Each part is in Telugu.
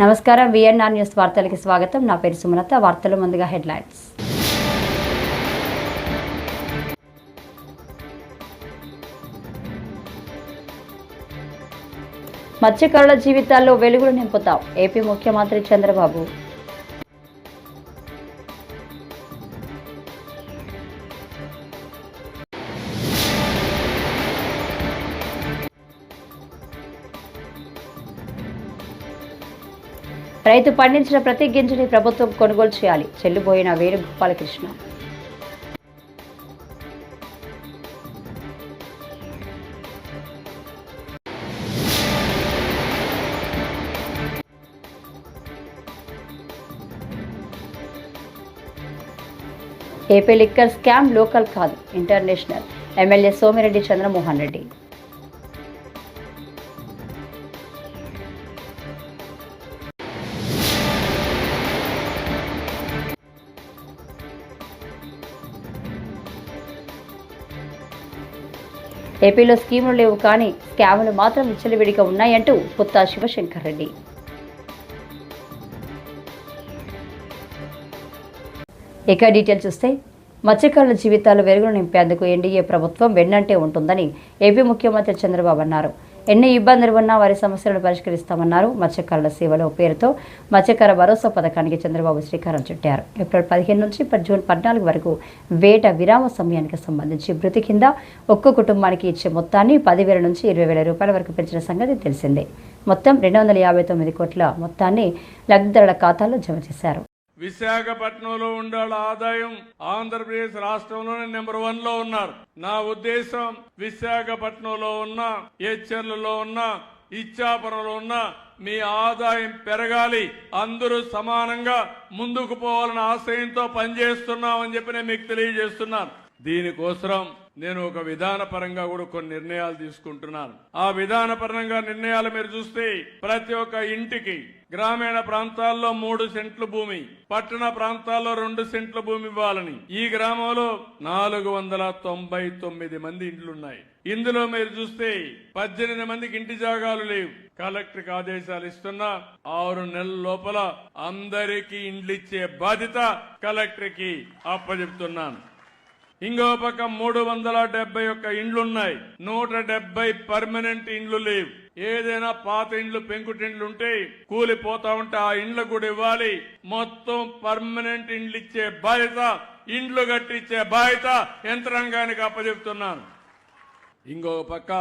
నమస్కారం విఎన్ఆర్ న్యూస్ వార్తలకి స్వాగతం. నా పేరు సుమలత. వార్తలు ముందుగా హెడ్లైన్స్. మత్స్యకారుల జీవితాల్లో వెలుగులు నింపుతాం. ఏపీ ముఖ్యమంత్రి చంద్రబాబు. రైతు పండించిన ప్రతి గింజని ప్రభుత్వం కొనుగోలు చేయాలి. చెల్లిపోయిన Venugopalakrishna AP liquor scam local కాదు ఇంటర్నేషనల్. ఎమ్మెల్యే సోమిరెడ్డి చంద్రమోహన్ రెడ్డి. ఏపీలో స్కీములు లేవు కానీ స్కాములు మాత్రం విచ్చలవిడిగా ఉన్నాయంటూ పుత్తా శివశంకర్ రెడ్డి ఇక డీటెయిల్ చూస్తే మత్స్యకారుల జీవితాలు వెలుగును నింపేందుకు ఎన్డీఏ ప్రభుత్వం వెన్నంటే ఉంటుందని ఏపీ ముఖ్యమంత్రి చంద్రబాబు అన్నారు. ఎన్ని ఇబ్బందులు ఉన్నా వారి సమస్యలను పరిష్కరిస్తామన్నారు. మత్స్యకారుల సేవలో పేరుతో మత్స్యకార భరోసా పథకానికి చంద్రబాబు శ్రీకారం చుట్టారు. ఏప్రిల్ పదిహేను నుంచి జూన్ పద్నాలుగు వరకు వేట విరామ సమయానికి సంబంధించి మృతి కింద ఒక్కో కుటుంబానికి ఇచ్చే మొత్తాన్ని పదివేల నుంచి ఇరవై వేల రూపాయల వరకు పెంచిన సంగతి తెలిసిందే. మొత్తం రెండు వందల యాభై తొమ్మిది కోట్ల మొత్తాన్ని లబ్ధిదారుల ఖాతాలో జమ చేశారు. విశాఖపట్నంలో ఉండే వాళ్ళ ఆదాయం ఆంధ్రప్రదేశ్ రాష్ట్రంలోనే నెంబర్ వన్లో ఉన్నారు. నా ఉద్దేశం విశాఖపట్నంలో ఉన్న హెచ్చర్లలో ఉన్న ఇచ్చాపురంలో ఉన్న మీ ఆదాయం పెరగాలి. అందరూ సమానంగా ముందుకు పోవాలన్న ఆశయంతో పనిచేస్తున్నామని చెప్పి నేను మీకు తెలియజేస్తున్నాను. దీనికోసం నేను ఒక విధానపరంగా కూడా కొన్ని నిర్ణయాలు తీసుకుంటున్నాను. ఆ విధానపరంగా నిర్ణయాలు మీరు చూస్తే ప్రతి ఒక్క ఇంటికి గ్రామీణ ప్రాంతాల్లో మూడు సెంట్ల భూమి పట్టణ ప్రాంతాల్లో రెండు సెంట్ల భూమి ఇవ్వాలని. ఈ గ్రామంలో నాలుగు వందల తొంభై తొమ్మిది మంది ఇండ్లున్నాయి. ఇందులో మీరు చూస్తే పద్దెనిమిది మందికి ఇంటి జాగాలు లేవు. కలెక్టర్కి ఆదేశాలు ఇస్తున్నా ఆరు నెలల లోపల అందరికీ ఇండ్లు ఇచ్చే బాధ్యత కలెక్టర్కి అప్పచెప్తున్నాను ఇంకో పక్క మూడు వందల డెబ్బై ఒక్క ఇండ్లున్నాయి. నూట డెబ్బై పర్మనెంట్ ఇండ్లు లేవు. ఏదైనా పాత ఇండ్లు పెంకుటిండ్లు ఉంటే కూలిపోతా ఉంటే ఆ ఇండ్లు కూడా ఇవ్వాలి. మొత్తం పర్మనెంట్ ఇండ్లు ఇచ్చే బాధ్యత ఇండ్లు కట్టించే బాధ్యత యంత్రాంగానికి అప్పచెప్తున్నాను. ఇంకో పక్క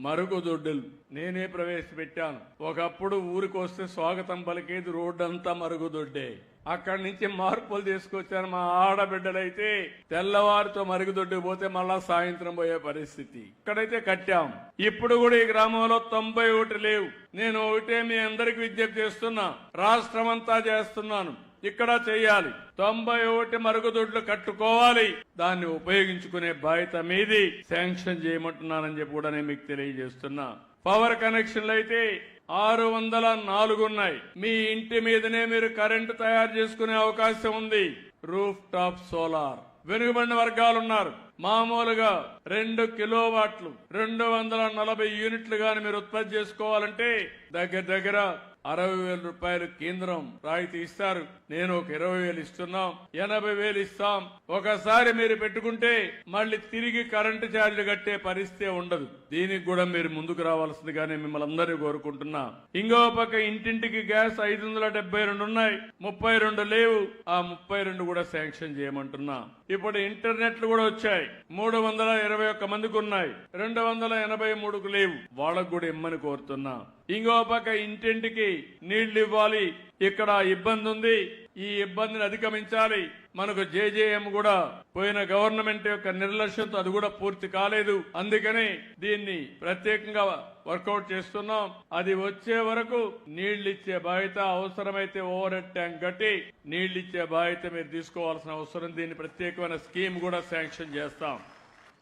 మరుగుదొడ్డులు నేనే ప్రవేశపెట్టాను. ఒకప్పుడు ఊరికి వస్తే స్వాగతం పలికేది రోడ్డంతా మరుగుదొడ్డే అక్కడి నుంచి మార్పులు తీసుకొచ్చారు మా ఆడబిడ్డలైతే. తెల్లవారితో మరుగుదొడ్డు పోతే మళ్ళా సాయంత్రం పోయే పరిస్థితి. ఇక్కడైతే కట్టాం. ఇప్పుడు కూడా ఈ గ్రామంలో తొంభై ఒకటి లేవు. నేను ఒకటే మీ అందరికి విజ్ఞప్తి చేస్తున్నా. రాష్ట్రం అంతా చేస్తున్నాను. ఇక్కడ చేయాలి. తొంభై ఒకటి మరుగుదొడ్లు కట్టుకోవాలి. దాన్ని ఉపయోగించుకునే బాధ్యత మీది. శాంక్షన్ చేయమంటున్నానని చెప్పి కూడా నేను మీకు తెలియజేస్తున్నా. పవర్ కనెక్షన్లు అయితే ఆరు వందల నాలుగు ఉన్నాయి. మీ ఇంటి మీదనే మీరు కరెంటు తయారు చేసుకునే అవకాశం ఉంది. Roof top solar. వెనుకబడిన వర్గాలు ఉన్నారు మామూలుగా రెండు కిలో వాట్లు రెండు వందల నలభై యూనిట్లు గాని మీరు ఉత్పత్తి చేసుకోవాలంటే దగ్గర దగ్గర అరవై వేల రూపాయలు కేంద్రం రాయితీ ఇస్తారు. నేను ఒక ఇరవై వేలు ఇస్తున్నాం ఎనభై వేలు ఇస్తాం. ఒకసారి మీరు పెట్టుకుంటే మళ్ళీ తిరిగి కరెంటు ఛార్జీలు కట్టే పరిస్థితి ఉండదు. దీనికి కూడా మీరు ముందుకు రావాల్సిందిగానే మిమ్మల్ని అందరినీ కోరుకుంటున్నా. ఇంకో పక్క ఇంటింటికి గ్యాస్ ఐదు వందల డెబ్బై రెండు ఉన్నాయి. ముప్పై రెండు లేవు. ఆ ముప్పై రెండు కూడా శాంక్షన్ చేయమంటున్నా. ఇప్పుడు ఇంటర్నెట్లు కూడా వచ్చాయి. మూడు వందల ఇరవై ఒక్క మందికి ఉన్నాయి. రెండు వందల ఎనభై మూడుకు లేవు. వాళ్ళకు కూడా ఇమ్మని కోరుతున్నా. ఇంకో పక్క ఇంటింటికి నీళ్ళు ఇవ్వాలి. ఇక్కడ ఇబ్బంది ఉంది. ఈ ఇబ్బందిని అధిగమించాలి. మనకు జేజేఎం కూడా పోయిన గవర్నమెంట్ యొక్క నిర్లక్ష్యంతో అది కూడా పూర్తి కాలేదు. అందుకని దీన్ని ప్రత్యేకంగా వర్కౌట్ చేస్తున్నాం. అది వచ్చే వరకు నీళ్ళిచ్చే బాధ్యత అవసరమైతే ఓవర్ హెడ్ ట్యాంక్ కట్టి నీళ్ళిచ్చే బాధ్యత మీరు తీసుకోవాల్సిన అవసరం. దీన్ని ప్రత్యేకమైన స్కీమ్ కూడా శాంక్షన్ చేస్తాం.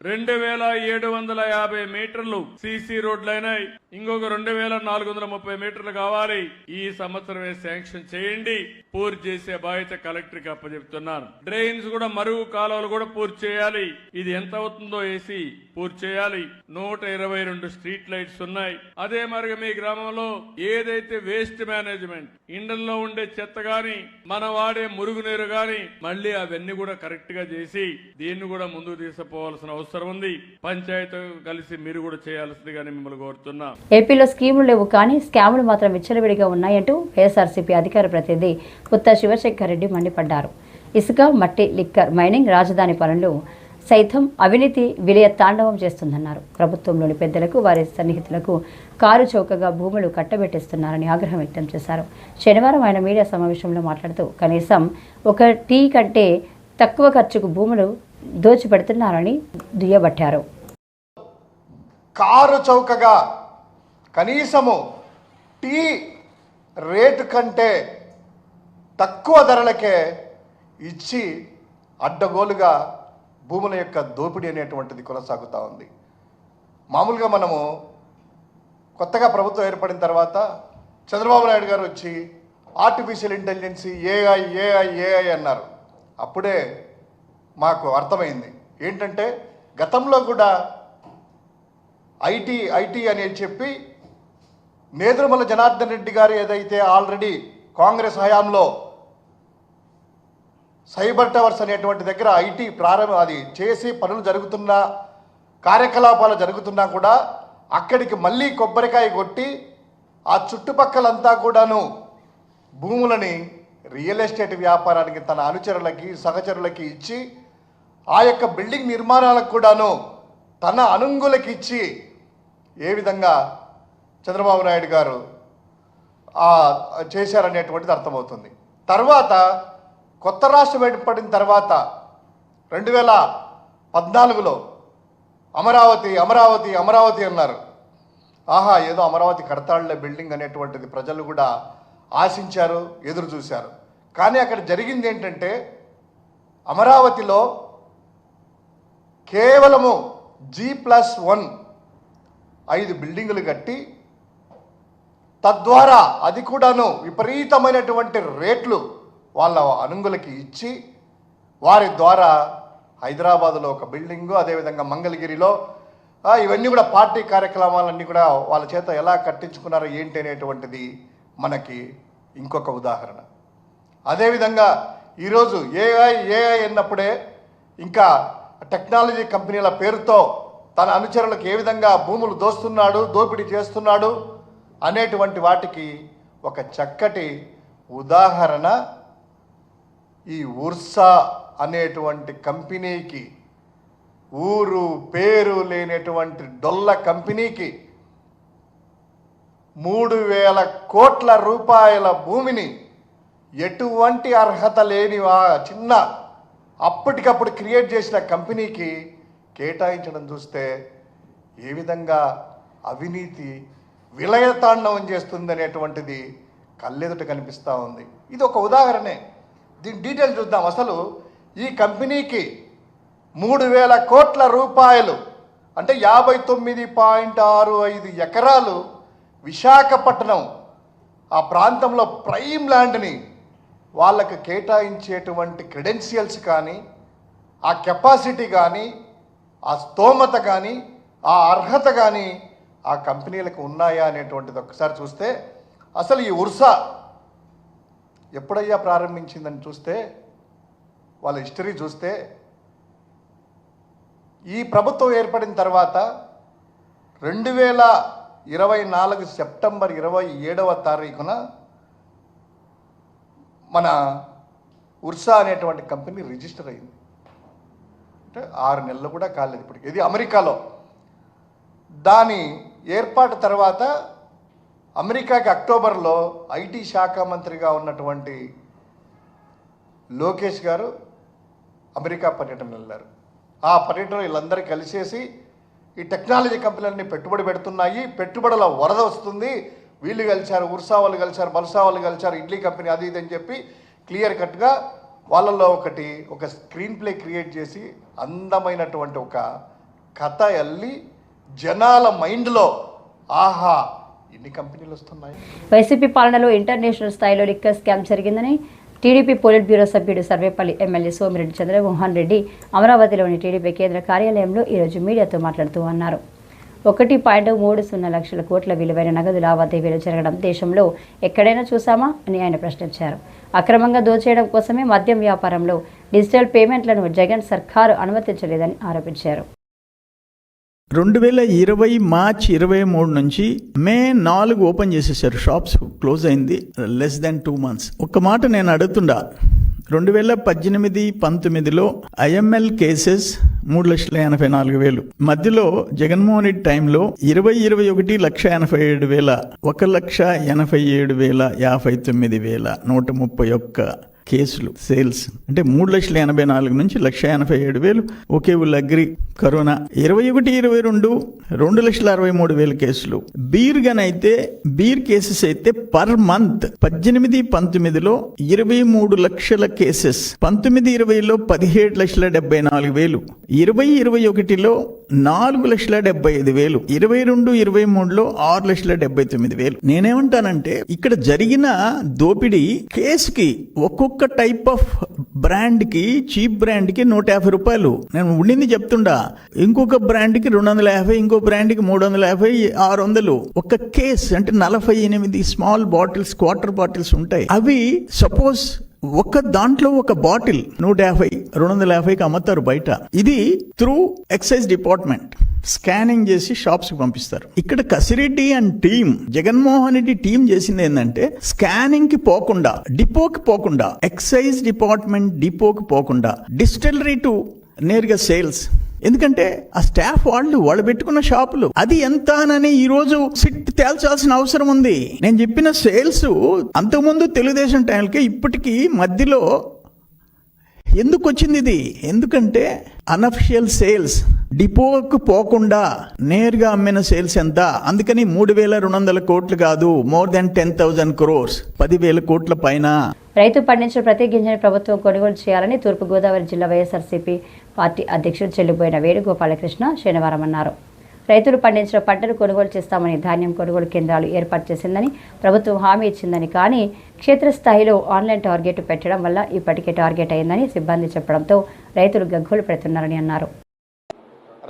రెండు వేల ఏడు వందల యాభై మీటర్లు సీసీ రోడ్లైనాయి. ఇంకొక రెండు వేల నాలుగు వందల ముప్పై మీటర్లు కావాలి. ఈ సంవత్సరమే శాంక్షన్ చేయండి. పూర్తి చేసే బాధ్యత కలెక్టర్కి అప్పచెప్తున్నాను. డ్రైన్స్ కూడా మరుగు కాలువలు కూడా పూర్తి చేయాలి. ఇది ఎంత అవుతుందో వేసి పూర్తి చేయాలి. నూట ఇరవై రెండు స్ట్రీట్ లైట్స్ ఉన్నాయి. అదే మరి మీ గ్రామంలో ఏదైతే వేస్ట్ మేనేజ్మెంట్ ఇండల్లో ఉండే చెత్త గాని మనం వాడే మురుగునీరు గాని మళ్ళీ అవన్నీ కూడా కరెక్ట్గా చేసి దీన్ని కూడా ముందుకు తీసుకుపోవాల్సిన అవసరం ఉంది. పంచాయతీ కలిసి మీరు కూడా చేయాల్సిందిగా మిమ్మల్ని కోరుతున్నా. ఏపీలో స్కీములు లేవు కానీ స్కాములు మాత్రం విచ్చలవిడిగా ఉన్నాయంటూ వైఎస్ఆర్సీపీ అధికార ప్రతినిధి కొత్త శివశేఖర్ రెడ్డి మండిపడ్డారు. ఇసుక మట్టి లిక్కర్ మైనింగ్ రాజధాని పనులు సైతం అవినీతి విలయ తాండవం చేస్తుందన్నారు. ప్రభుత్వంలోని పెద్దలకు వారి సన్నిహితులకు కారు చౌకగా భూములు కట్టబెట్టిస్తున్నారని ఆగ్రహం వ్యక్తం చేశారు. శనివారం ఆయన మీడియా సమావేశంలో మాట్లాడుతూ కనీసం ఒక టీ కంటే తక్కువ ఖర్చుకు భూములు దోచిపెడుతున్నారని దుయ్యబట్టారు. కారు చౌకగా కనీసము టీ రేటు కంటే తక్కువ ధరలకే ఇచ్చి అడ్డగోలుగా భూముల యొక్క దోపిడీ అనేటువంటిది కొనసాగుతూ ఉంది. మామూలుగా మనము కొత్తగా ప్రభుత్వం ఏర్పడిన తర్వాత చంద్రబాబు నాయుడు గారు వచ్చి artificial intelligence AI AI AI అన్నారు. అప్పుడే మాకు అర్థమైంది. ఏంటంటే గతంలో కూడా ఐటీ ఐటీ అని చెప్పి నేదురుమల జనార్దన్ రెడ్డి గారు ఏదైతే ఆల్రెడీ కాంగ్రెస్ హయాంలో సైబర్ టవర్స్ అనేటువంటి దగ్గర ఐటీ ప్రారంభం అది చేసి పనులు జరుగుతున్న కార్యకలాపాలు జరుగుతున్నా కూడా అక్కడికి మళ్ళీ కొబ్బరికాయ కొట్టి ఆ చుట్టుపక్కలంతా కూడాను భూములని రియల్ ఎస్టేట్ వ్యాపారానికి తన అనుచరులకి సహచరులకి ఇచ్చి ఆ యొక్క బిల్డింగ్ నిర్మాణాలకు కూడాను తన అనుంగులకి ఇచ్చి ఏ విధంగా చంద్రబాబు నాయుడు గారు చేశారనేటువంటిది అర్థమవుతుంది. తర్వాత కొత్త రాష్ట్రం ఏర్పడిన తర్వాత రెండు వేల పద్నాలుగులో అమరావతి అమరావతి అమరావతి అన్నారు. ఆహా ఏదో అమరావతి కడతాళ్ళ బిల్డింగ్ అనేటువంటిది ప్రజలు కూడా ఆశించారు ఎదురు చూశారు. కానీ అక్కడ జరిగింది ఏంటంటే అమరావతిలో కేవలము జీ ప్లస్ వన్ ఐదు బిల్డింగులు కట్టి తద్వారా అది కూడాను విపరీతమైనటువంటి రేట్లు వాళ్ళ అనుంగులకి ఇచ్చి వారి ద్వారా హైదరాబాద్లో ఒక బిల్డింగు అదేవిధంగా మంగళగిరిలో ఇవన్నీ కూడా పార్టీ కార్యక్రమాలన్నీ కూడా వాళ్ళ చేత ఎలా కట్టించుకున్నారో ఏంటి అనేటువంటిది మనకి ఇంకొక ఉదాహరణ. అదేవిధంగా ఈరోజు ఏఐ ఏఐ అన్నప్పుడే ఇంకా టెక్నాలజీ కంపెనీల పేరుతో తన అనుచరులకు ఏ విధంగా భూములు దోస్తున్నాడు దోపిడీ చేస్తున్నాడు అనేటువంటి వాటికి ఒక చక్కటి ఉదాహరణ ఈ ఉర్సా అనేటువంటి కంపెనీకి ఊరు పేరు లేనటువంటి డొల్ల కంపెనీకి మూడు వేల కోట్ల రూపాయల భూమిని ఎటువంటి అర్హత లేని చిన్న అప్పటికప్పుడు క్రియేట్ చేసిన కంపెనీకి కేటాయించడం చూస్తే ఏ విధంగా అవినీతి విలయతాండవం చేస్తుంది అనేటువంటిది కళ్ళెదుట కనిపిస్తూ ఉంది. ఇది ఒక ఉదాహరణే. దీని డీటెయిల్ చూద్దాం. అసలు ఈ కంపెనీకి మూడు వేల కోట్ల రూపాయలు అంటే యాభై తొమ్మిది పాయింట్ ఆరు ఐదు ఎకరాలు విశాఖపట్నం ఆ ప్రాంతంలో ప్రైమ్ ల్యాండ్ని వాళ్ళకు కేటాయించేటువంటి క్రెడెన్షియల్స్ కానీ ఆ కెపాసిటీ కానీ ఆ స్తోమత కానీ ఆ అర్హత కానీ ఆ కంపెనీలకు ఉన్నాయా అనేటువంటిది ఒకసారి చూస్తే అసలు ఈ ఉర్సా ఎప్పుడయ్యా ప్రారంభించిందని చూస్తే వాళ్ళ హిస్టరీ చూస్తే ఈ ప్రభుత్వం ఏర్పడిన తర్వాత రెండు వేల ఇరవై నాలుగు సెప్టెంబర్ ఇరవై ఏడవ తారీఖున మన ఉర్సా అనేటువంటి కంపెనీ రిజిస్టర్ అయింది. అంటే ఆరు నెలలు కూడా కాలేదు ఇప్పటికి. ఇది అమెరికాలో. దాని ఏర్పాటు తర్వాత అమెరికాకి అక్టోబర్లో ఐటీ శాఖ మంత్రిగా ఉన్నటువంటి లోకేష్ గారు అమెరికా పర్యటన వెళ్ళారు. ఆ పర్యటన వీళ్ళందరూ కలిసేసి ఈ టెక్నాలజీ కంపెనీలన్నీ పెట్టుబడి పెడుతున్నాయి. పెట్టుబడుల వరద వస్తుంది. వీళ్ళు కలిశారు ఉర్సా వాళ్ళు కలిశారు బల్సా వాళ్ళు కలిశారు ఇడ్లీ కంపెనీ అది ఇది అని చెప్పి క్లియర్ కట్గా వాళ్ళల్లో ఒకటి ఒక స్క్రీన్ ప్లే క్రియేట్ చేసి అందమైనటువంటి ఒక కథ అల్లి జనాల మైండ్లో ఆహా ఎన్ని కంపెనీలు వస్తున్నాయి? వైసీపీ పాలనలో ఇంటర్నేషనల్ స్థాయిలో లిక్కర్ స్కామ్ జరిగిందని టీడీపీ పోలిట్ బ్యూరో సభ్యుడు సర్వేపల్లి ఎమ్మెల్యే సోమిరెడ్డి చంద్రమోహన్ రెడ్డి అమరావతిలోని టీడీపీ కేంద్ర కార్యాలయంలో ఈరోజు మీడియాతో మాట్లాడుతూ అన్నారు. ఒకటి పాయింట్ మూడు సున్నా లక్షల కోట్ల విలువైన నగదు లావాదేవీలు జరగడం దేశంలో ఎక్కడైనా చూసామా అని ఆయన ప్రశ్నించారు. అక్రమంగా దోచేయడం కోసమే మద్యం వ్యాపారంలో డిజిటల్ పేమెంట్లను జగన్ సర్కారు అనుమతించలేదని ఆరోపించారు. రెండు వేల ఇరవై మార్చ్ ఇరవై మూడు నుంచి మే నాలుగు ఓపెన్ చేసేసారు. షాప్స్ క్లోజ్ అయింది. Less than two months. ఒక్క మాట నేను అడుగుతుండా. రెండు వేల పద్దెనిమిది పంతొమ్మిదిలో ఐఎంఎల్ కేసెస్ మూడు లక్షల ఎనభై నాలుగు వేలు. మధ్యలో జగన్మోహన్ రెడ్డి టైంలో ఇరవై ఇరవై ఒకటి లక్ష ఎనభై ఏడు వేల ఒక లక్ష ఎనభై ఏడు వేల యాభై తొమ్మిది వేల నూట ముప్పై ఒక్క కేసులు సేల్స్. అంటే మూడు లక్షల ఎనభై నాలుగు నుంచి లక్ష ఎనభై ఏడు వేలు ఒకే ఊళ్ళు అగ్రి కరోనా. ఇరవై ఒకటి ఇరవై రెండు రెండు లక్షల అరవై మూడు వేల కేసులు. బీర్ గన్ అయితే బీర్ కేసెస్ అయితే పర్ మంత్ పద్దెనిమిది పంతొమ్మిదిలో ఇరవై మూడు లక్షల కేసెస్ పంతొమ్మిది ఇరవైలో పదిహేడు లక్షల డెబ్బై నాలుగు వేలు ఇరవై ఇరవై ఒకటిలో నాలుగు లక్షల డెబ్బై ఐదు వేలు ఇరవై రెండు ఇరవై మూడులో ఆరు లక్షల డెబ్బై తొమ్మిది వేలు. నేనేమంటానంటే ఇక్కడ జరిగిన దోపిడీ కేసుకి ఒక్కొక్క టైప్ ఆఫ్ బ్రాండ్కి చీప్ బ్రాండ్కి నూట యాభై రూపాయలు. నేను ఉండింది చెప్తుండా ఇంకొక బ్రాండ్కి రెండు వందల యాభై ఇంకో బ్రాండ్కి మూడు వందల యాభై ఆరు వందలు. ఒక కేస్ అంటే నలభై ఎనిమిది స్మాల్ బాటిల్స్ క్వార్టర్ బాటిల్స్ ఉంటాయి. అవి సపోజ్ ఒక దాంట్లో ఒక బాటిల్ నూట యాభై రెండు వందల యాభైకి అమ్ముతారు బయట. ఇది త్రూ ఎక్సైజ్ డిపార్ట్మెంట్. స్కానింగ్ చేసి షాప్స్కి పంపిస్తారు. ఇక్కడ Kasireddy and team Jaganmohan Reddy team చేసింది ఏంటంటే స్కానింగ్కి పోకుండా డిపోకి పోకుండా ఎక్సైజ్ డిపార్ట్మెంట్ డిపోకి పోకుండా డిస్టిలరీ టు నేరుగా సేల్స్ ఎందుకంటే ఆ స్టాఫ్ వాళ్ళు వాళ్ళు పెట్టుకున్న షాపులు. అది ఎంత అని ఈ రోజు సిట్ తేల్చాల్సిన అవసరం ఉంది. నేను చెప్పిన సేల్స్ అంతకుముందు తెలుగుదేశం టైంకి ఇప్పటికీ మధ్యలో ఎందుకు వచ్చింది ఇది? ఎందుకంటే అనఫిషియల్ సేల్స్ డిపోకు పోకుండా నేరుగా అమ్మిన సేల్స్ ఎంత? అందుకని మూడు వేల రెండు వందల కోట్లు కాదు more than ten thousand crores పదివేల కోట్ల పైన. రైతు పండించిన ప్రతి గింజని ప్రభుత్వం కొనుగోలు చేయాలని తూర్పుగోదావరి జిల్లా వైఎస్ఆర్సీపీ పార్టీ అధ్యక్షుడు చెల్లిపోయిన వేణుగోపాలకృష్ణ శనివారం అన్నారు. రైతులు పండించిన పంటను కొనుగోలు చేస్తామని ధాన్యం కొనుగోలు కేంద్రాలు ఏర్పాటు చేసిందని ప్రభుత్వం హామీ ఇచ్చిందని కానీ క్షేత్రస్థాయిలో ఆన్లైన్ టార్గెట్ పెట్టడం వల్ల ఇప్పటికే టార్గెట్ అయిందని సిబ్బంది చెప్పడంతో రైతులు గగ్గోలు పెడుతున్నారని అన్నారు.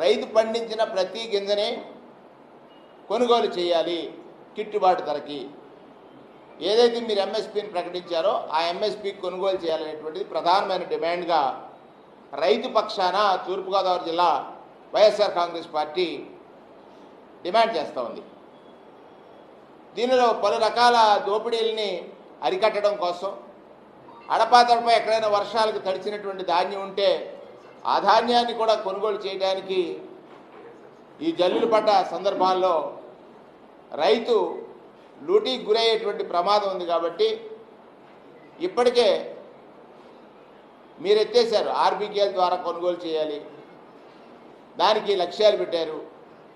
రైతు పండించిన ప్రతి గింజని కొనుగోలు చేయాలి గిట్టుబాటు ధరకి. ఏదైతే మీరు ఎంఎస్పీని ప్రకటించారో ఆ ఎంఎస్పీ కొనుగోలు చేయాలనేటువంటిది ప్రధానమైన డిమాండ్గా రైతు పక్షాన తూర్పుగోదావరి జిల్లా వైఎస్ఆర్ కాంగ్రెస్ పార్టీ డిమాండ్ చేస్తూ ఉంది. దీనిలో పలు రకాల దోపిడీల్ని అరికట్టడం కోసం అడపాతడప ఎక్కడైనా వర్షాలకు తడిచినటువంటి ధాన్యం ఉంటే ఆ ధాన్యాన్ని కూడా కొనుగోలు చేయడానికి ఈ జల్లులు పడ్డ సందర్భాల్లో రైతు లూటీకి గురయ్యేటువంటి ప్రమాదం ఉంది కాబట్టి ఇప్పటికే మీరు ఎత్తేసారు ఆర్బికేఎల్ ద్వారా కొనుగోలు చేయాలి. దానికి లక్ష్యాలు పెట్టారు.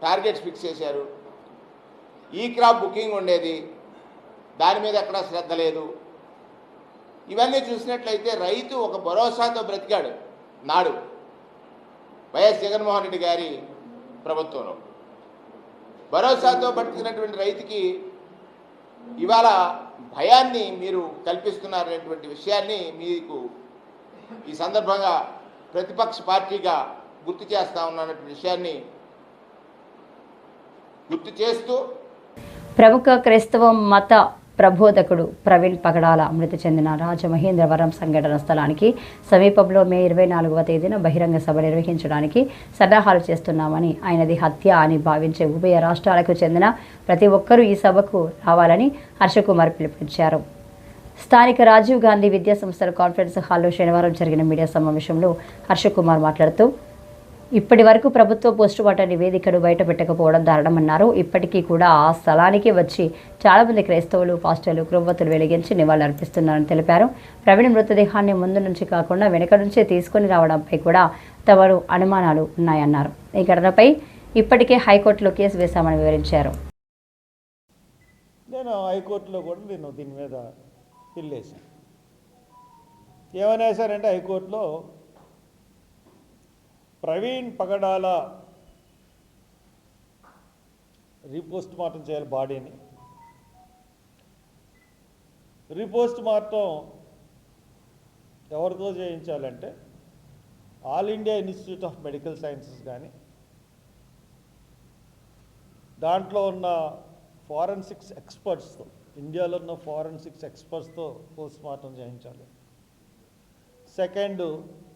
టార్గెట్స్ ఫిక్స్ చేశారు. ఈ క్రాప్ బుకింగ్ ఉండేది. దాని మీద ఎక్కడా శ్రద్ధ లేదు. ఇవన్నీ చూసినట్లయితే రైతు ఒక భరోసాతో బ్రతికాడు. నాడు. వైఎస్ జగన్మోహన్ రెడ్డి గారి ప్రభుత్వంలో. భరోసాతో బతికినటువంటి రైతుకి ఇవాళ భయాన్ని మీరు కల్పిస్తున్నారనేటువంటి విషయాన్ని మీకు ఈ సందర్భంగా ప్రతిపక్ష పార్టీగా గుర్తు చేస్తా ఉన్నటువంటి విషయాన్ని గుర్తు చేస్తూ ప్రముఖ క్రైస్తవ మత ప్రబోధకుడు ప్రవీణ్ పగడాల మృతి చెందిన రాజమహేంద్రవరం సంఘటన స్థలానికి సమీపంలో మే ఇరవై నాలుగవ తేదీన బహిరంగ సభ నిర్వహించడానికి సన్నాహాలు చేస్తున్నామని ఆయనది హత్య అని భావించే ఉభయ రాష్ట్రాలకు చెందిన ప్రతి ఒక్కరూ ఈ సభకు రావాలని హర్షకుమార్ పిలుపునిచ్చారు. స్థానిక రాజీవ్ గాంధీ విద్యా సంస్థల కాన్ఫరెన్స్ హాల్లో శనివారం జరిగిన మీడియా సమావేశంలో హర్షకుమార్ మాట్లాడుతూ ఇప్పటి వరకు ప్రభుత్వ పోస్టుమార్టం నివేదికను బయట పెట్టకపోవడం దారుణమన్నారు. ఇప్పటికీ కూడా ఆ స్థలానికి వచ్చి చాలామంది క్రైస్తవులు పాస్టర్లు క్రొవ్వతులు వెలిగించి నివాళులర్పిస్తున్నారని తెలిపారు. ప్రవీణ్ మృతదేహాన్ని ముందు నుంచి కాకుండా వెనుక నుంచే తీసుకొని రావడంపై కూడా తమరు అనుమానాలు ఉన్నాయన్నారు. ఈ ఘటనపై ఇప్పటికే హైకోర్టులో కేసు వేశామని వివరించారు. నేను హైకోర్టులో కూడా నేను దీని మీద పిల్లేశాను ఏమని వేశారంటే హైకోర్టులో ప్రవీణ్ పగడాల రీపోస్ట్ మార్టం చేయాలి బాడీని. రీపోస్ట్ మార్టం ఎవరితో చేయించాలంటే All India Institute of Medical Sciences కానీ దాంట్లో ఉన్న ఫారెన్సిక్స్ ఎక్స్పర్ట్స్తో ఇండియాలో ఉన్న ఫారెన్సిక్స్ ఎక్స్పర్ట్స్తో పోస్ట్ మార్టం చేయించాలి. సెకండ్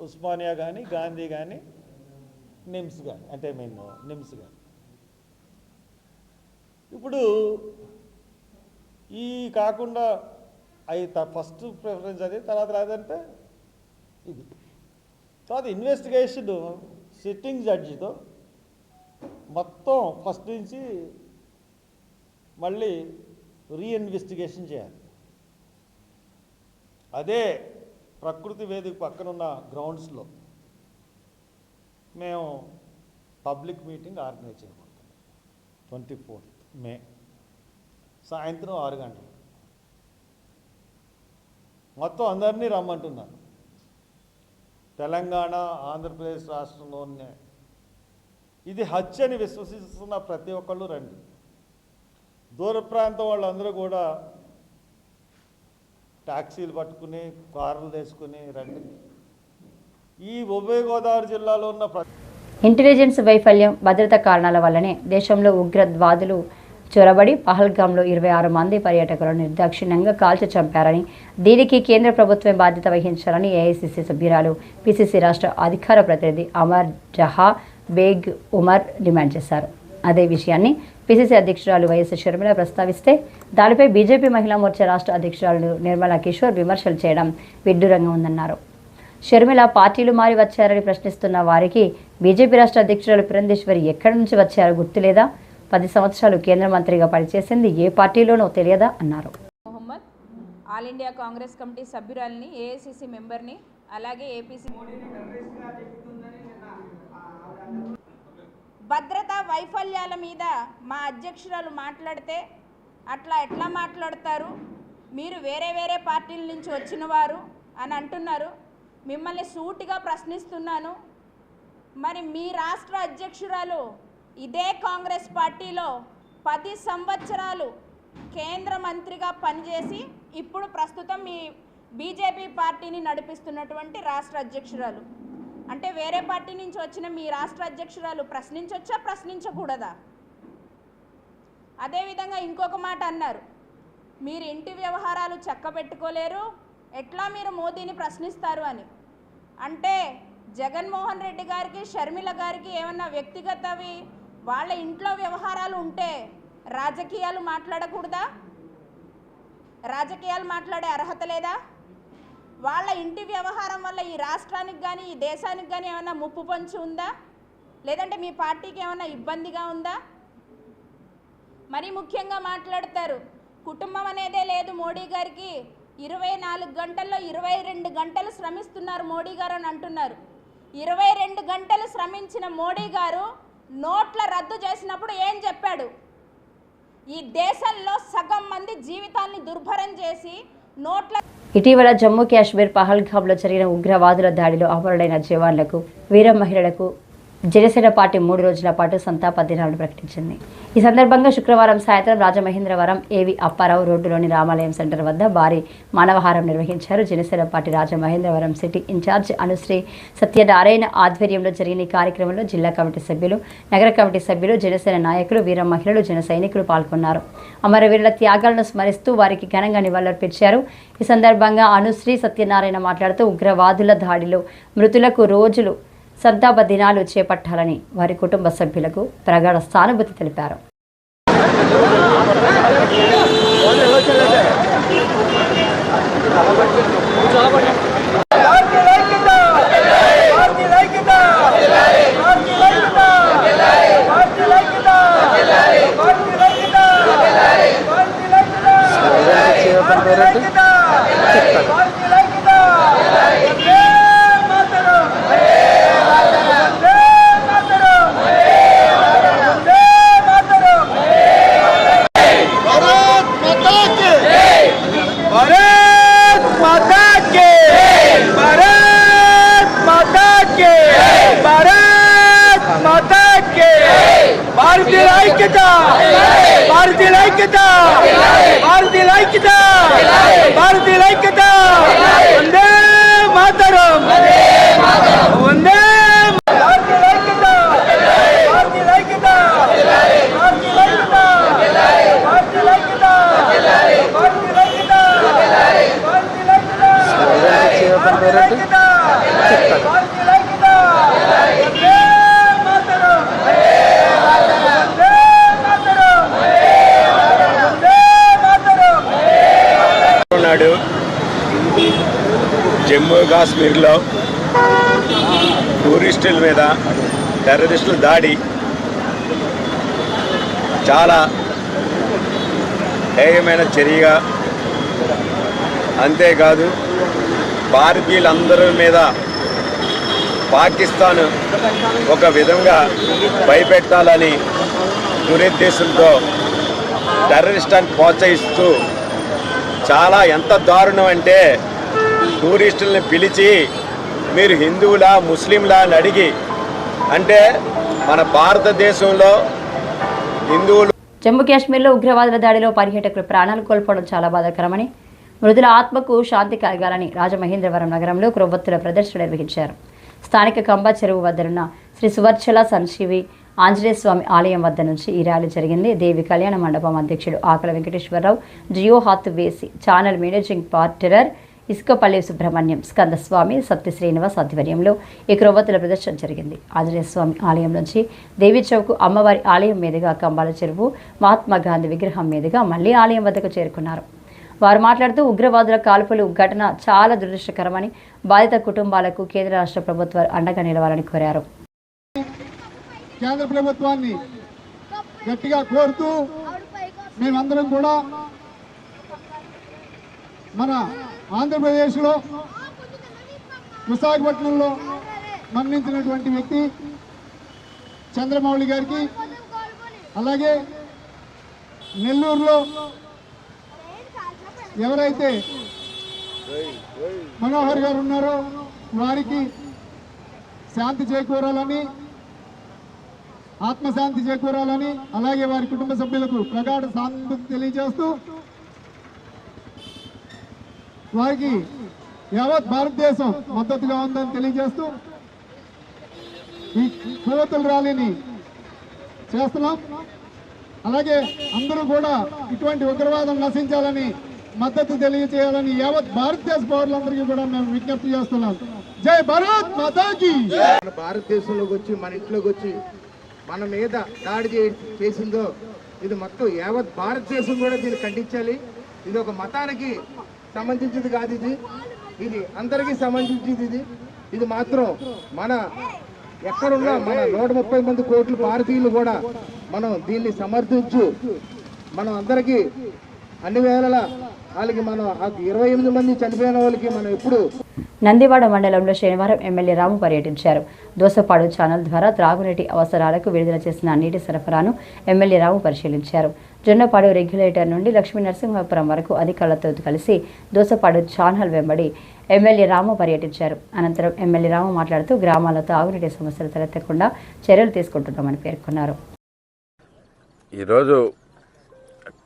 ఉస్మానియా కానీ గాంధీ కానీ నిమ్స్ కానీ అంటే మీన్ నిమ్స్ కానీ ఇప్పుడు ఈ కాకుండా అవి ఫస్ట్ ప్రిఫరెన్స్ అది తర్వాత రాదంటే ఇది. తర్వాత ఇన్వెస్టిగేషన్ సిట్టింగ్ జడ్జితో మొత్తం ఫస్ట్ నుంచి మళ్ళీ రీఇన్వెస్టిగేషన్ చేయాలి. అదే ప్రకృతి వేదిక పక్కనున్న గ్రౌండ్స్లో మేము పబ్లిక్ మీటింగ్ ఆర్గనైజ్ చేయబోతున్నాం. Twenty fourth May. సాయంత్రం ఆరు గంటలు మొత్తం అందరినీ రమ్మంటున్నారు. తెలంగాణ ఆంధ్రప్రదేశ్ రాష్ట్రంలోనే. ఇది హత్య అని విశ్వసిస్తున్న ప్రతి ఒక్కళ్ళు రండి. దూర ప్రాంతం వాళ్ళందరూ కూడా ట్యాక్సీలు పట్టుకుని కార్లు తీసుకుని రండి. ఈ ఉభయ గోదావరి జిల్లాలో ఉన్న ఇంటెలిజెన్స్ వైఫల్యం భద్రతా కారణాల వల్లనే దేశంలో ఉగ్రవాదులు చొరబడి పహల్గాంలో ఇరవై ఆరు మంది పర్యాటకులను నిర్దాక్షిణ్యంగా కాల్చి చంపారని దీనికి కేంద్ర ప్రభుత్వం బాధ్యత వహించాలని ఏఐసిసి సభ్యురాలు పిసిసి రాష్ట్ర అధికార ప్రతినిధి అమర్ జహా బేగ్ ఉమర్ డిమాండ్ చేశారు. అదే విషయాన్ని పిసిసి అధ్యక్షురాలు వైఎస్ షర్మిల ప్రస్తావిస్తే దానిపై బీజేపీ మహిళా మోర్చా రాష్ట్ర అధ్యక్షురాలు నిర్మలా కిషోర్ విమర్శలు చేయడం విడ్డూరంగా ఉందన్నారు. షర్మిల పార్టీలు మారి వచ్చారని ప్రశ్నిస్తున్న వారికి బీజేపీ రాష్ట్ర అధ్యక్షురాలు పురంధేశ్వరి ఎక్కడి నుంచి వచ్చారో గుర్తులేదా? పది సంవత్సరాలు కేంద్ర మంత్రిగా పనిచేసింది ఏ పార్టీలోనో తెలియదా? అన్నారు. Mohammed All India Congress Committee సభ్యురాలిని AICC మెంబర్ని అలాగే ఏపీసీ భద్రతా వైఫల్యాల మీద మా అధ్యక్షురాలు మాట్లాడితే అట్లా ఎట్లా మాట్లాడతారు? మీరు వేరే వేరే పార్టీల నుంచి వచ్చిన వారు అని అంటున్నారు. మిమ్మల్ని సూటిగా ప్రశ్నిస్తున్నాను. మరి మీ రాష్ట్ర అధ్యక్షురాలు ఇదే కాంగ్రెస్ పార్టీలో పది సంవత్సరాలు కేంద్ర మంత్రిగా పనిచేసి ఇప్పుడు ప్రస్తుతం మీ బీజేపీ పార్టీని నడిపిస్తున్నటువంటి రాష్ట్ర అధ్యక్షురాలు. అంటే వేరే పార్టీ నుంచి వచ్చిన మీ రాష్ట్ర అధ్యక్షురాలు ప్రశ్నించవచ్చా ప్రశ్నించకూడదా? అదేవిధంగా ఇంకొక మాట అన్నారు. మీరు ఇంటి వ్యవహారాలు చక్కబెట్టుకోలేరు ఎట్లా మీరు మోదీని ప్రశ్నిస్తారు అని? అంటే జగన్మోహన్ రెడ్డి గారికి షర్మిల గారికి ఏమన్నా వ్యక్తిగతవి? వాళ్ళ ఇంట్లో వ్యవహారాలు ఉంటే రాజకీయాలు మాట్లాడకూడదా? రాజకీయాలు మాట్లాడే అర్హత లేదా? వాళ్ళ ఇంటి వ్యవహారం వల్ల ఈ రాష్ట్రానికి కానీ ఈ దేశానికి కానీ ఏమైనా ముప్పు పొంచి ఉందా? లేదంటే మీ పార్టీకి ఏమైనా ఇబ్బందిగా ఉందా? మరీ ముఖ్యంగా మాట్లాడతారు కుటుంబం అనేదే లేదు మోడీ గారికి. ఇరవై నాలుగు గంటల్లో ఇరవై రెండు గంటలు శ్రమిస్తున్నారు మోడీ గారు అని అంటున్నారు. ఇరవై రెండు గంటలు శ్రమించిన మోడీ గారు నోట్ల రద్దు చేసినప్పుడు ఏం చెప్పాడు? ఈ దేశంలో సగం మంది జీవితాల్ని దుర్భరం చేసి నోట్ల ఇటీవల జమ్మూ కాశ్మీర్ పహల్గామ్లో జరిగిన ఉగ్రవాదుల దాడిలో అమరులైన జవాన్లకు వీర మహిళలకు జనసేన పార్టీ మూడు రోజుల పాటు సంతాప దినాలను ప్రకటించింది. ఈ సందర్భంగా శుక్రవారం సాయంత్రం రాజమహేంద్రవరం ఏవి అప్పారావు రోడ్డులోని రామాలయం సెంటర్ వద్ద భారీ మానవహారం నిర్వహించారు. Janasena party Rajamahendravaram city in-charge Anusri Satyanarayana ఆధ్వర్యంలో జరిగిన ఈ కార్యక్రమంలో జిల్లా కమిటీ సభ్యులు నగర కమిటీ సభ్యులు జనసేన నాయకులు వీర మహిళలు జన సైనికులు పాల్గొన్నారు. అమరవీరుల త్యాగాలను స్మరిస్తూ వారికి ఘనంగా నివాళులర్పించారు. ఈ సందర్భంగా అనుశ్రీ సత్యనారాయణ మాట్లాడుతూ ఉగ్రవాదుల దాడిలో మృతులకు రోజులు సంతాప దినాలు చేపట్టాలని వారి కుటుంబ సభ్యులకు ప్రగాఢ సానుభూతి తెలిపారు. కాశ్మీర్లో టూరిస్టుల మీద టెర్రరిస్టుల దాడి చాలా హేయమైన చర్యగా అంతేకాదు భారతీయులందరి మీద పాకిస్తాన్ ఒక విధంగా భయపెట్టాలని దురుద్దేశంతో టెర్రరిస్టాన్ని ప్రోత్సహిస్తూ చాలా ఎంత దారుణం అంటే టూరిస్టులను పిలిచి మీరు హిందువులా ముస్లింలా అని అడిగి అంటే మన భారతదేశంలో హిందువులు జమ్మూ కాశ్మీర్లో ఉగ్రవాదుల దాడిలో పర్యాటకులు ప్రాణాలు కోల్పోవడం చాలా బాధాకరమని మృదుల ఆత్మకు శాంతి కలగాలని రాజమహేంద్రవరం నగరంలో క్రొవ్వొత్తుల ప్రదర్శన నిర్వహించారు. స్థానిక కంబా చెరువు వద్దనున్న శ్రీ సువర్చల సంశివి ఆంజనేయ స్వామి ఆలయం వద్ద నుంచి ఈ ర్యాలీ జరిగింది. దేవి కళ్యాణ మండపం అధ్యక్షుడు ఆకల వెంకటేశ్వరరావు జియో హాత్ వేసి channel managing partner Isukapalli Subrahmanyam Skandaswamy Satya Srinivas ఆధ్వర్యంలో ఈ క్రొవ్వతుల ప్రదర్శన జరిగింది. ఆంజనేయ స్వామి ఆలయం నుంచి దేవి అమ్మవారి ఆలయం మీదుగా కంబాల చెరువు మహాత్మా గాంధీ విగ్రహం మీదుగా మళ్ళీ ఆలయం వద్దకు చేరుకున్నారు. వారు మాట్లాడుతూ ఉగ్రవాదుల కాల్పులు ఘటన చాలా దురదృష్టకరమని బాధిత కుటుంబాలకు కేంద్ర రాష్ట్ర ప్రభుత్వాలు అండగా నిలవాలని కోరారు. కేంద్ర ప్రభుత్వాన్ని గట్టిగా కోరుతూ మేమందరం కూడా మన ఆంధ్రప్రదేశ్లో విశాఖపట్నంలో మరణించినటువంటి వ్యక్తి చంద్రమౌళి గారికి అలాగే నెల్లూరులో ఎవరైతే మనోహర్ గారు ఉన్నారో వారికి శాంతి చేకూరాలని ఆత్మశాంతి చేకూరాలని అలాగే వారి కుటుంబ సభ్యులకు ప్రగాఢ సానుభూతి తెలియజేస్తూ వారికి యావత్ భారతదేశం మద్దతుగా ఉందని తెలియజేస్తూ ఈ కోవతుల ర్యాలీని చేస్తున్నాం. అలాగే అందరూ కూడా ఇటువంటి ఉగ్రవాదం నశించాలని మద్దతు తెలియజేయాలని యావత్ భారతదేశ పౌరులందరికీ కూడా మేము విజ్ఞప్తి చేస్తున్నాం. జై భారత్ మాతాకి! భారతదేశంలోకి వచ్చి మన ఇంట్లోకి వచ్చి మన మీద దాడి చేసిందో ఇది మొత్తం యావత్ భారతదేశం కూడా దీన్ని ఖండించాలి. ఇది ఒక మతానికి సంబంధించింది కాదు ఇది. ఇది అందరికీ సంబంధించింది ఇది. ఇది మాత్రం మన ఎక్కడున్నా మన నూట ముప్పై మంది కోట్లు భారతీయులు కూడా మనం దీన్ని సమర్థించు. మనం అందరికీ అన్ని వేళలా వాళ్ళకి మనం ఆ ఇరవై ఎనిమిది మంది చనిపోయిన వాళ్ళకి మనం ఎప్పుడు నందివాడ మండలంలో శనివారం ఎమ్మెల్యే రాము పర్యటించారు. దోసపాడు ఛానల్ ద్వారా త్రాగునీటి అవసరాలకు విడుదల చేసిన నీటి సరఫరాను ఎమ్మెల్యే రాము పరిశీలించారు. జొన్నపాడు రెగ్యులేటర్ నుండి లక్ష్మీ నరసింహపురం వరకు అధికారులతో కలిసి దోసపాడు ఛానల్ వెంబడి ఎమ్మెల్యే రాము పర్యటించారు. అనంతరం ఎమ్మెల్యే రాము మాట్లాడుతూ గ్రామాల్లో తాగునీటి సమస్యలు తలెత్తకుండా చర్యలు తీసుకుంటున్నామని పేర్కొన్నారు. ఈరోజు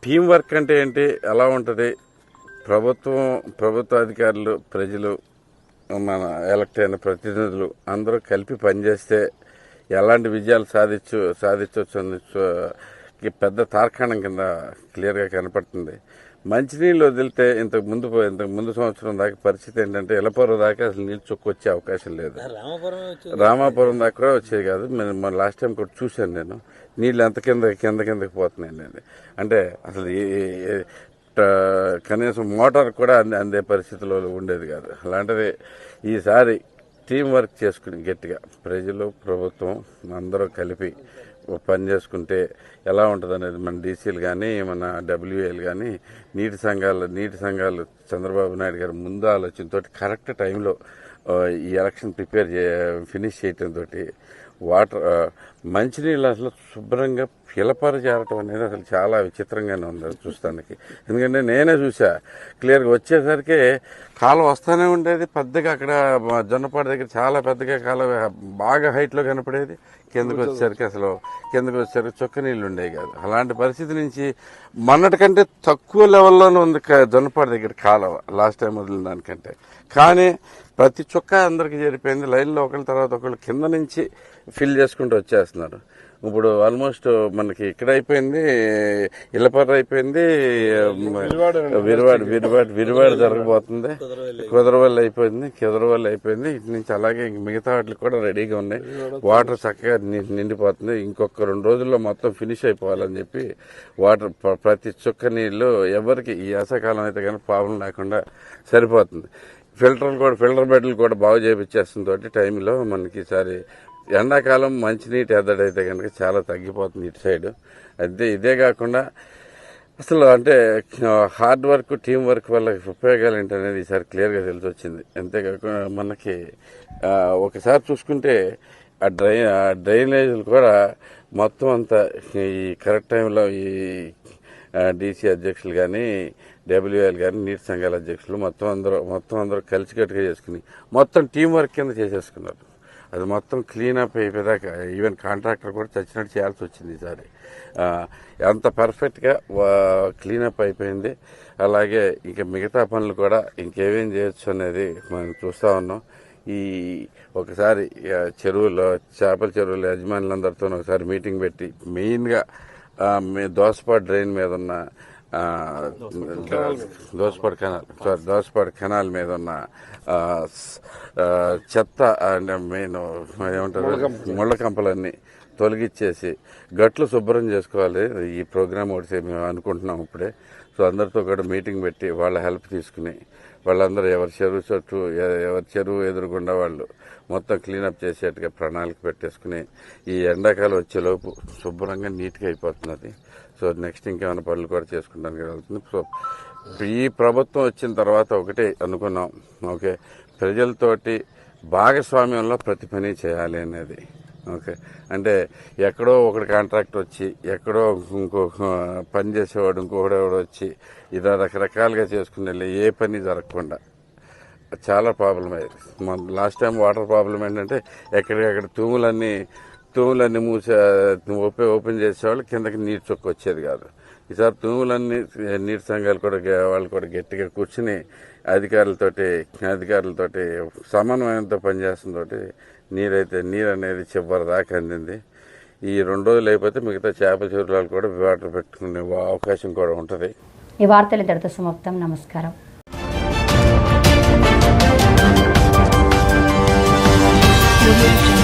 టీం వర్క్ అంటే ఏంటి? ఎలా ఉంటుంది? ప్రభుత్వం ప్రభుత్వ అధికారులు ప్రజలు మన ఎలక్ట్ అయిన ప్రతినిధులు అందరూ కలిపి పనిచేస్తే ఎలాంటి విజయాలు సాధించు సాధించవచ్చు పెద్ద తార్కాణం కింద క్లియర్గా కనపడుతుంది. మంచినీళ్ళు వదిలితే ఇంతకు ముందు ఇంతకు ముందు సంవత్సరం దాకా పరిస్థితి ఏంటంటే ఎలపూర్వ దాకా అసలు నీళ్ళు చొక్కు వచ్చే అవకాశం లేదు. రామాపురం దాకా కూడా వచ్చేది కాదు. నేను మన లాస్ట్ టైం కూడా చూశాను నేను. నీళ్ళు ఎంత కింద కింద కిందకి పోతున్నాయి నేను అంటే అసలు కనీసం మోటార్ కూడా అందే అందే పరిస్థితిలో ఉండేది కాదు. అలాంటిది ఈసారి టీం వర్క్ చేసుకుని గట్టిగా ప్రజలు ప్రభుత్వం అందరూ కలిపి పని చేసుకుంటే ఎలా ఉంటుంది అనేది మన డీసీలు కానీ మన డబ్ల్యూఏలు కానీ నీటి సంఘాలు నీటి సంఘాలు చంద్రబాబు నాయుడు గారు ముందు ఆలోచనతో కరెక్ట్ టైంలో ఈ ఎలక్షన్ ప్రిపేర్ చే ఫినిష్ చేయటంతో వాటర్ మంచినీళ్ళు అసలు శుభ్రంగా పిలపర చేరటం అనేది అసలు చాలా విచిత్రంగానే ఉంది చూస్తానికి. ఎందుకంటే నేనే చూసా క్లియర్గా వచ్చేసరికి కాలు వస్తూనే ఉండేది పెద్దగా అక్కడ జొన్నపాడు దగ్గర చాలా పెద్దగా కాలువ బాగా హైట్లో కనపడేది. కిందకు వచ్చేసరికి అసలు కిందకు వచ్చేసరికి చొక్క నీళ్ళు ఉండేవి కాదు. అలాంటి పరిస్థితి నుంచి మొన్నటికంటే తక్కువ లెవెల్లోనే ఉంది జొన్నపాడు దగ్గర కాలువ లాస్ట్ టైం వదిలిన దానికంటే. కానీ ప్రతి చుక్క అందరికి చేరిపోయింది. లైన్లో ఒకళ్ళ తర్వాత ఒకళ్ళు కింద నుంచి ఫిల్ చేసుకుంటూ వచ్చేస్తున్నారు. ఇప్పుడు ఆల్మోస్ట్ మనకి ఇక్కడ అయిపోయింది ఇళ్ళపర్ర అయిపోయింది విరువాడ విరువాడ విరువాడ జరగబోతుంది. కుదరవల్లి అయిపోయింది కుదరవల్లి అయిపోయింది. ఇటు నుంచి అలాగే ఇంక మిగతా వాటికి కూడా రెడీగా ఉన్నాయి. వాటర్ చక్కగా నిండిపోతుంది. ఇంకొక రెండు రోజుల్లో మొత్తం ఫినిష్ అయిపోవాలని చెప్పి వాటర్ ప్ర- ప్రతి చుక్క నీళ్ళు ఎవరికి ఈ వేసవకాలం అయితే కానీ ప్రాబ్లం లేకుండా సరిపోతుంది. ఫిల్టర్లు కూడా ఫిల్టర్ బెడ్లు కూడా బాగు చేయించేస్తుంది తోటి టైంలో మనకి ఈసారి ఎండాకాలం మంచినీటి ఎద్దడి అయితే కనుక చాలా తగ్గిపోతుంది ఇటు సైడ్. అయితే ఇదే కాకుండా అసలు అంటే హార్డ్ వర్క్ టీం వర్క్ వల్ల ఉపయోగాలు ఏంటనేది ఈసారి క్లియర్గా తెలిసి వచ్చింది అంతేకాకుండా మనకి ఒకసారి చూసుకుంటే ఆ డ్రై ఆ డ్రైనేజీలు కూడా మొత్తం అంతా ఈ కరెక్ట్ టైంలో ఈ డీసీ అధ్యక్షులు కానీ డబ్ల్యూఎల్ కానీ నీటి సంఘాల అధ్యక్షులు మొత్తం అందరూ మొత్తం అందరూ కలిసికట్టుగా చేసుకుని మొత్తం టీం వర్క్ కింద చేసేసుకున్నారు. అది మొత్తం క్లీనప్ అయిపోయేదాకా. అయిపోయాక ఈవెన్ కాంట్రాక్టర్ కూడా చచ్చినట్టు చేయాల్సి వచ్చింది ఈసారి. అంత పర్ఫెక్ట్గా క్లీనప్ అయిపోయింది. అలాగే ఇంకా మిగతా పనులు కూడా ఇంకేమేం చేయొచ్చు అనేది మనం చూస్తూ ఉన్నాం. ఈ ఒకసారి చెరువులో చేపల చెరువుల యజమానులందరితో ఒకసారి మీటింగ్ పెట్టి మెయిన్గా దోసపా డ్రైన్ మీద ఉన్న Dosapadu canal sorry Dosapadu canal మీద ఉన్న చెత్త అంటే మెయిన్ ఏమంటారు? ముళ్ళ కంపలన్నీ తొలగిచ్చేసి గట్లు శుభ్రం చేసుకోవాలి. ఈ ప్రోగ్రామ్ ఒకటి మేము అనుకుంటున్నాం ఇప్పుడే. సో అందరితో కూడా మీటింగ్ పెట్టి వాళ్ళ హెల్ప్ తీసుకుని వాళ్ళందరూ ఎవరి చెరువు చుట్టూ ఎవరి చెరువు ఎదురుగుండా వాళ్ళు మొత్తం క్లీనప్ చేసేట్టుగా ప్రణాళిక పెట్టేసుకుని ఈ ఎండాకాలం వచ్చేలోపు శుభ్రంగా నీట్గా అయిపోతున్నది. సో నెక్స్ట్ ఇంకేమైనా పనులు కూడా చేసుకుంటానికి వెళ్తుంది. సో ఈ ప్రభుత్వం వచ్చిన తర్వాత ఒకటే అనుకున్నాం. ఓకే ప్రజలతోటి భాగస్వామ్యంలో ప్రతి పని చేయాలి అనేది. ఓకే అంటే ఎక్కడో ఒకటి కాంట్రాక్ట్ వచ్చి ఎక్కడో ఇంకో పని చేసేవాడు ఇంకొకడు వచ్చి ఇలా రకరకాలుగా చేసుకుని వెళ్ళి ఏ పని జరగకుండా. చాలా ప్రాబ్లం అయ్యేది. మన లాస్ట్ టైం వాటర్ ప్రాబ్లం ఏంటంటే ఎక్కడికక్కడ తూములన్నీ తూములన్నీ మూసే ఓపెన్ ఓపెన్ చేసేవాళ్ళు కిందకి నీటి చొక్క వచ్చేది కాదు. ఈసారి తూములన్నీ నీటి సంఘాలు కూడా వాళ్ళు కూడా గట్టిగా కూర్చుని అధికారులతోటి అధికారులతోటి సమన్వయంతో పనిచేస్తుందోటి నీరైతే నీరు అనేది చివరి దాకా అందింది. ఈ రెండు రోజులు అయిపోతే మిగతా చేపల చెరువులు కూడా వాటర్ పెట్టుకునే అవకాశం కూడా ఉంటుంది. ఈ వార్తలు ఇంతటితో సమాప్తం. నమస్కారం. Audio Jungle.